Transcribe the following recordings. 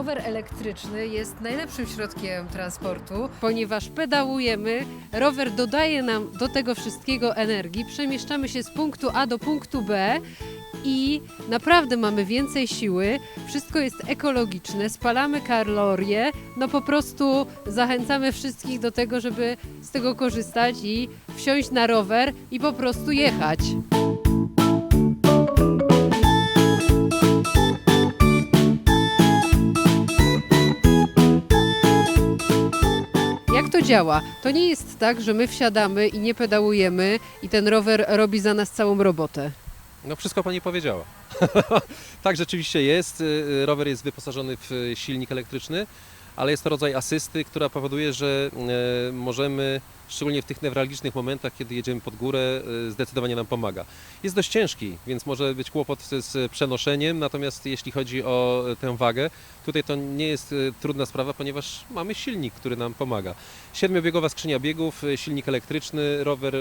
rower elektryczny jest najlepszym środkiem transportu, ponieważ pedałujemy, rower dodaje nam do tego wszystkiego energii, przemieszczamy się z punktu A do punktu B i naprawdę mamy więcej siły, wszystko jest ekologiczne, spalamy kalorie, no po prostu zachęcamy wszystkich do tego, żeby z tego korzystać i wsiąść na rower i po prostu jechać. Działa? To nie jest tak, że my wsiadamy i nie pedałujemy i ten rower robi za nas całą robotę. No wszystko pani powiedziała. tak rzeczywiście jest. Y, y, Rower jest wyposażony w y, silnik elektryczny, ale jest to rodzaj asysty, która powoduje, że możemy, szczególnie w tych newralgicznych momentach, kiedy jedziemy pod górę, e, zdecydowanie nam pomaga. Jest dość ciężki, więc może być kłopot z- przenoszeniem, natomiast jeśli chodzi o e, tę wagę, tutaj to nie jest e, trudna sprawa, ponieważ mamy silnik, który nam pomaga. Siedmiobiegowa skrzynia biegów, silnik elektryczny, rower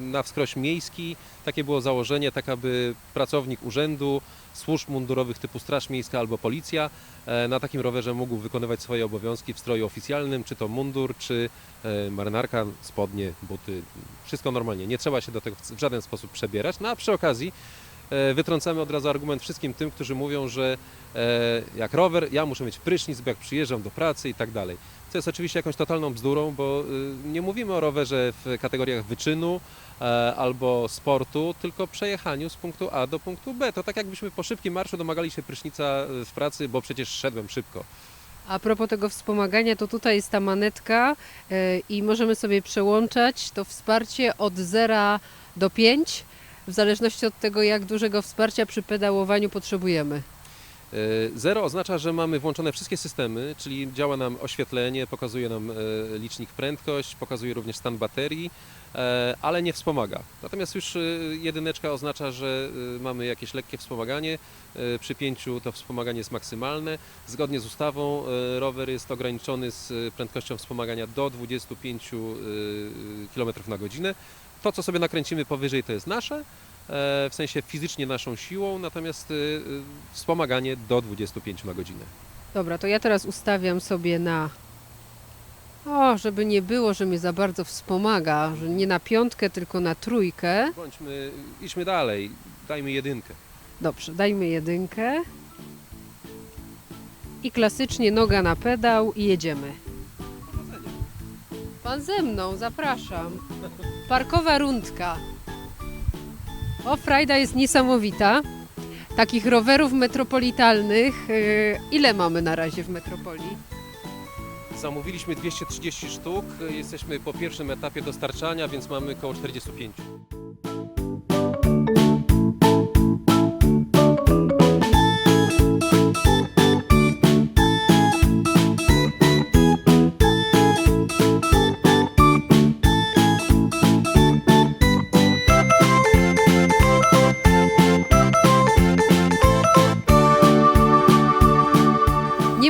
na wskroś miejski. Takie było założenie, tak aby pracownik urzędu, służb mundurowych typu Straż Miejska albo Policja na takim rowerze mógł wykonywać swoje obowiązki w stroju oficjalnym, czy to mundur, czy e, marynarka, spodnie, buty, wszystko normalnie. Nie trzeba się do tego w żaden sposób przebierać. No a przy okazji e, wytrącamy od razu argument wszystkim tym, którzy mówią, że e, jak rower, ja muszę mieć prysznic, bo jak przyjeżdżam do pracy i tak dalej. Co jest oczywiście jakąś totalną bzdurą, bo y, nie mówimy o rowerze w kategoriach wyczynu e, albo sportu, tylko przejechaniu z punktu A do punktu B. To tak jakbyśmy po szybkim marszu domagali się prysznica e, w pracy, bo przecież szedłem szybko. A propos tego wspomagania, to tutaj jest ta manetka e, i możemy sobie przełączać to wsparcie od 0 do 5, w zależności od tego, jak dużego wsparcia przy pedałowaniu potrzebujemy. E, Zero oznacza, że mamy włączone wszystkie systemy, czyli działa nam oświetlenie, pokazuje nam e, licznik prędkość, pokazuje również stan baterii, e, ale nie wspomaga. Natomiast już jedyneczka oznacza, że mamy jakieś lekkie wspomaganie. Przy pięciu to wspomaganie jest maksymalne. Zgodnie z ustawą rower jest ograniczony z prędkością wspomagania do 25 km na godzinę. To, co sobie nakręcimy powyżej, to jest nasze e, w sensie fizycznie naszą siłą, natomiast y, y, wspomaganie do 25 na godzinę. Dobra, to ja teraz ustawiam sobie na. O, żeby nie było, że mnie za bardzo wspomaga, że nie na piątkę, tylko na trójkę. Bądźmy, idźmy dalej, dajmy jedynkę. Dobrze, dajmy jedynkę. I klasycznie noga na pedał i jedziemy. Pan ze mną, zapraszam. Parkowa rundka. O, frajda jest niesamowita. Takich rowerów metropolitalnych, yy, ile mamy na razie w metropolii? Zamówiliśmy 230 sztuk, y, jesteśmy po pierwszym etapie dostarczania, więc mamy około 45.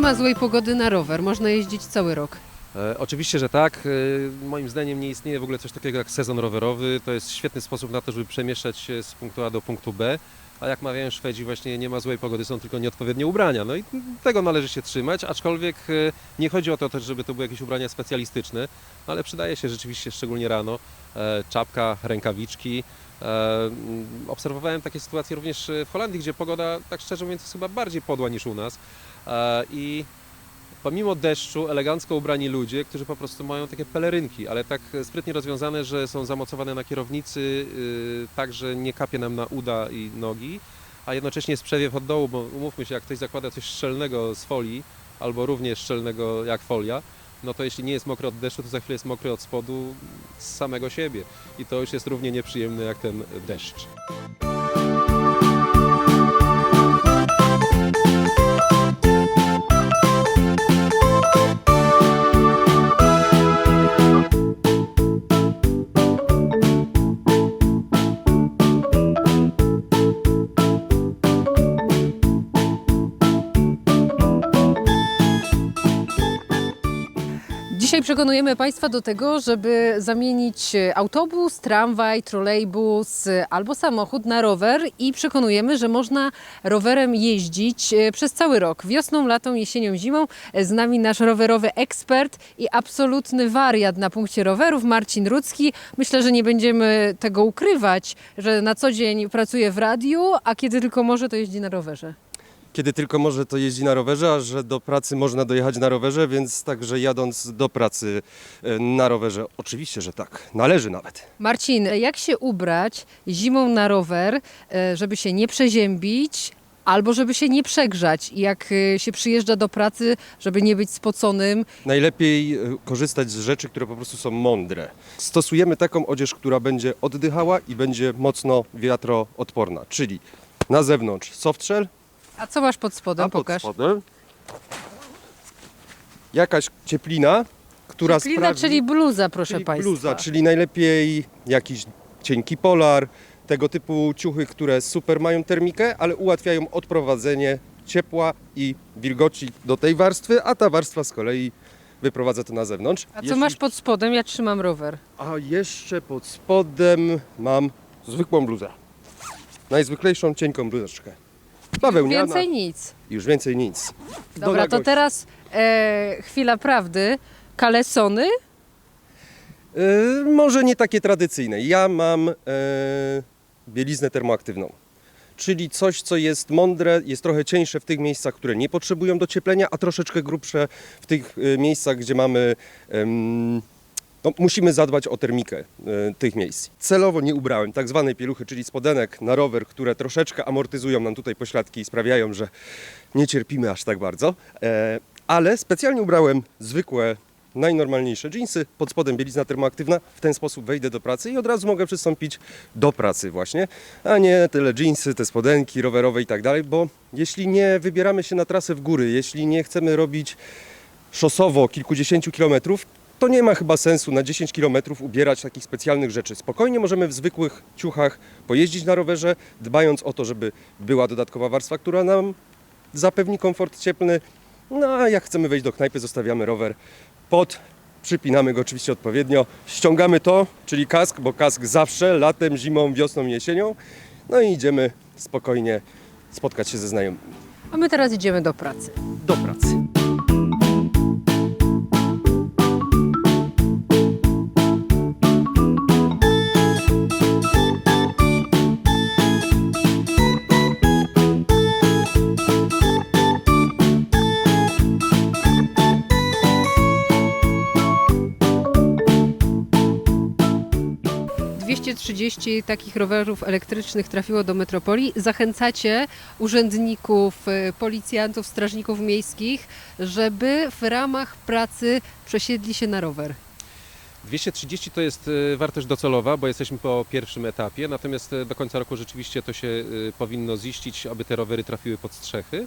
ma złej pogody na rower, można jeździć cały rok. E, oczywiście, że tak. E, moim zdaniem nie istnieje w ogóle coś takiego jak sezon rowerowy. To jest świetny sposób na to, żeby przemieszczać się z punktu A do punktu B. A jak mawiają Szwedzi, właśnie nie ma złej pogody, są tylko nieodpowiednie ubrania. No i tego należy się trzymać, aczkolwiek e, nie chodzi o to też, żeby to były jakieś ubrania specjalistyczne, no ale przydaje się rzeczywiście, szczególnie rano, czapka, rękawiczki. Obserwowałem takie sytuacje również w Holandii, gdzie pogoda, tak szczerze mówiąc, jest chyba bardziej podła niż u nas. E, I pomimo deszczu elegancko ubrani ludzie, którzy po prostu mają takie pelerynki, ale tak sprytnie rozwiązane, że są zamocowane na kierownicy, yy, tak, że nie kapie nam na uda i nogi, a jednocześnie jest przewiew od dołu, bo umówmy się, jak ktoś zakłada coś szczelnego z folii, albo równie szczelnego jak folia, no to jeśli nie jest mokry od deszczu, to za chwilę jest mokry od spodu z samego siebie. I to już jest równie nieprzyjemne jak ten deszcz. Dzisiaj przekonujemy Państwa do tego, żeby zamienić autobus, tramwaj, trolejbus albo samochód na rower i przekonujemy, że można rowerem jeździć e, przez cały rok. Wiosną, latą, jesienią, zimą. E, Z nami nasz rowerowy ekspert i absolutny wariat na punkcie rowerów, Marcin Rudzki. Myślę, że nie będziemy tego ukrywać, że na co dzień pracuje w radiu, a kiedy tylko może, to jeździ na rowerze. Kiedy tylko może, to jeździ na rowerze, a że do pracy można dojechać na rowerze, więc także jadąc do pracy e, na rowerze, oczywiście, że tak, należy nawet. Marcin, jak się ubrać zimą na rower, e, żeby się nie przeziębić albo żeby się nie przegrzać? I jak e, się przyjeżdża do pracy, żeby nie być spoconym? Najlepiej e, korzystać z rzeczy, które po prostu są mądre. Stosujemy taką odzież, która będzie oddychała i będzie mocno wiatroodporna, czyli na zewnątrz softshell, A co masz pod spodem? a pod Pokaż. spodem jakaś cieplina, która Cieplina, sprawi... czyli bluza, proszę czyli Państwa. bluza, czyli najlepiej jakiś cienki polar, tego typu ciuchy, które super mają termikę, ale ułatwiają odprowadzenie ciepła i wilgoci do tej warstwy, a ta warstwa z kolei wyprowadza to na zewnątrz. A co Jeśli- masz pod spodem? Ja trzymam rower. A jeszcze pod spodem mam zwykłą bluzę. Najzwyklejszą, cienką bluzeczkę. Bawełniana. Więcej nic. Już więcej nic. Do Dobra, to teraz e, chwila prawdy. Kalesony? E, może nie takie tradycyjne. Ja mam e, bieliznę termoaktywną. Czyli coś, co jest mądre, jest trochę cieńsze w tych miejscach, które nie potrzebują docieplenia, a troszeczkę grubsze w tych e, miejscach, gdzie mamy. em, no, musimy zadbać o termikę e, tych miejsc. Celowo nie ubrałem tak zwanej pieluchy, czyli spodenek na rower, które troszeczkę amortyzują nam tutaj pośladki i sprawiają, że nie cierpimy aż tak bardzo. E, ale specjalnie ubrałem zwykłe, najnormalniejsze dżinsy, pod spodem bielizna termoaktywna. W ten sposób wejdę do pracy i od razu mogę przystąpić do pracy właśnie, a nie tyle dżinsy, te spodenki rowerowe i tak dalej, bo jeśli nie wybieramy się na trasę w góry, jeśli nie chcemy robić szosowo kilkudziesięciu kilometrów, to nie ma chyba sensu na 10 kilometrów ubierać takich specjalnych rzeczy. Spokojnie możemy w zwykłych ciuchach pojeździć na rowerze, dbając o to, żeby była dodatkowa warstwa, która nam zapewni komfort cieplny. No a jak chcemy wejść do knajpy, zostawiamy rower pod, przypinamy go oczywiście odpowiednio, ściągamy to, czyli kask, bo kask zawsze, latem, zimą, wiosną, jesienią. No i idziemy spokojnie spotkać się ze znajomymi. A my teraz idziemy do pracy. Do pracy. 230 takich rowerów elektrycznych trafiło do metropolii. Zachęcacie urzędników, y, policjantów, strażników miejskich, żeby w ramach pracy przesiedli się na rower. 230 to jest e, wartość docelowa, bo jesteśmy po pierwszym etapie, natomiast e, do końca roku rzeczywiście to się powinno ziścić, aby te rowery trafiły pod strzechy.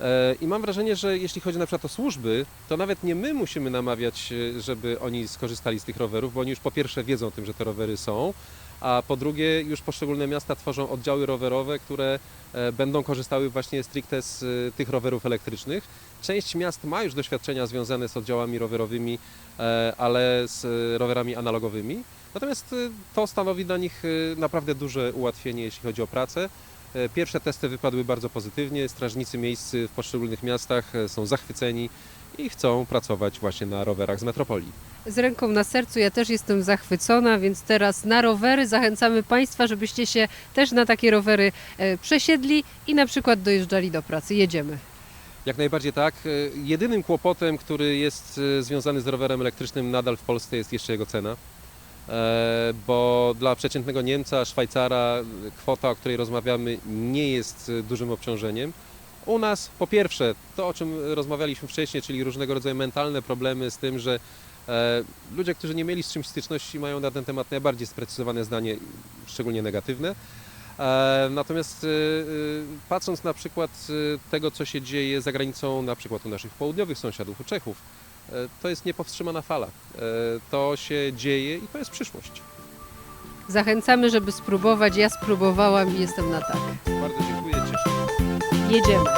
E, I mam wrażenie, że jeśli chodzi na przykład o służby, to nawet nie my musimy namawiać, e, żeby oni skorzystali z tych rowerów, bo oni już po pierwsze wiedzą o tym, że te rowery są, a po drugie już poszczególne miasta tworzą oddziały rowerowe, które e, będą korzystały właśnie stricte z tych rowerów elektrycznych. Część miast ma już doświadczenia związane z oddziałami rowerowymi, ale z rowerami analogowymi. Natomiast to stanowi dla nich naprawdę duże ułatwienie, jeśli chodzi o pracę. E, Pierwsze testy wypadły bardzo pozytywnie. Strażnicy miejscy w poszczególnych miastach e, są zachwyceni i chcą pracować właśnie na rowerach z metropolii. Z ręką na sercu ja też jestem zachwycona, więc teraz na rowery zachęcamy Państwa, żebyście się też na takie rowery e, przesiedli i na przykład dojeżdżali do pracy. Jedziemy. Jak najbardziej tak. Jedynym kłopotem, który jest związany z rowerem elektrycznym nadal w Polsce jest jeszcze jego cena. E, Bo dla przeciętnego Niemca, Szwajcara kwota, o której rozmawiamy, nie jest e, dużym obciążeniem. U nas po pierwsze to, o czym rozmawialiśmy wcześniej, czyli różnego rodzaju mentalne problemy z tym, że e, ludzie, którzy nie mieli z czymś styczności, mają na ten temat najbardziej sprecyzowane zdanie, szczególnie negatywne. Natomiast patrząc na przykład tego, co się dzieje za granicą, na przykład u naszych południowych sąsiadów, u Czechów, E, to jest niepowstrzymana fala. E, to się dzieje i to jest przyszłość. Zachęcamy, żeby spróbować. Ja spróbowałam i jestem na tak. Bardzo dziękuję, cieszę się. Jedziemy.